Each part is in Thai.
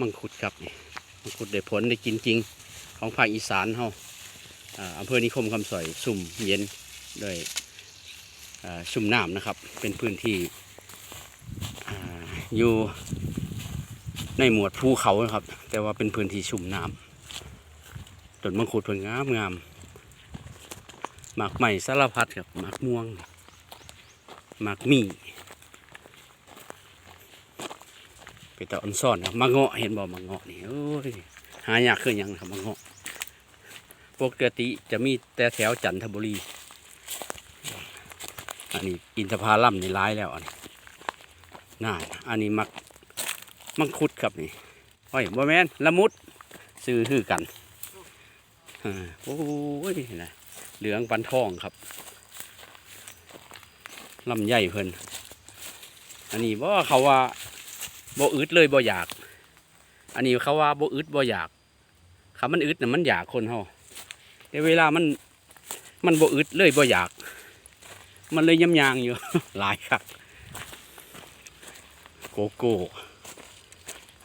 มังคุดครับนี่มังคุดได้ผลได้กินจริงของภาคอีสานเฮาอำเภอนิคมคำสอยสุ่มเย็นด้วยอ่าสุ่มน้ำนะครับ เป็นพื้นที่ออยู่ในหมวดภูเขานะครับ แต่ว่าเป็นพื้นที่ชุ่มน้ำต้นมังคุดเพิ่นงามงามหมากใหม่สารพัดครับหมากม่วงหมากมี่ เป็นตาอ่อนซ่อนมะเงาะเห็นบ่มะเงาะนี่โอ้ยหายากขึ้นยังครับมะเงาะปกติจะมีแต่แถวจันทบุรี อันนี้อินทผลัมนี่ร้ายแล้วอันนี้น่าอันนี้มักมังคุดครับนี่โอ้ยบ่แมนละมุดซื้อคือกันโอ้ยนะเหลืองปันทองครับลำใหญ่เพิ่นอันนี้บ่เขาว่า บ่อึดเลยบ่อยาก อันนี้เขาว่าบ่อึดบ่อยากคำมันอึดน่ะมันอยากคนเฮาแต่เวลามันมันบ่อึดเลยบ่อยาก มันเลยยำยางอยู่ หลายครับ โกโก้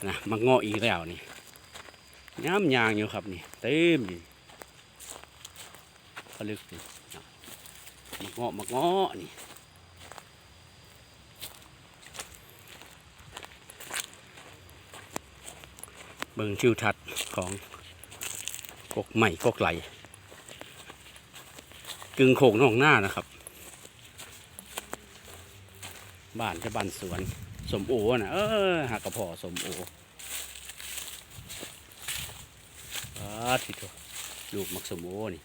นะมาเงาะอีกแล้วนี่ย้ำยางอยู่ครับนี่เต็มนี่ผลึกนี่มาเงาะมาเงาะนี่ เบิงทิวทัศน์ของกกใหม่กกไหลกึ่งโขงนองหน้านะครับ บ้านจะบ้านสวนสมโอนะเออหักกระเพาะสมโออาทิโตลูกมักสมโอนี่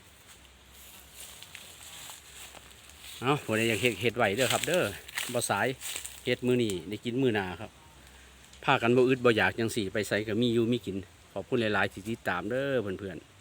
เอาผมอยากเฮ็ดเฮ็ดไหวเด้อครับ เด้อบ่สายเฮ็ดมือนี่ได้กินมือนาครับ พากันบ่อึดบ่อยากจังสี่ ไปใส่ก็มีอยู่มีกิน ขอบคุณหลาย ๆ ที่ติดตามเด้อเพื่อนๆ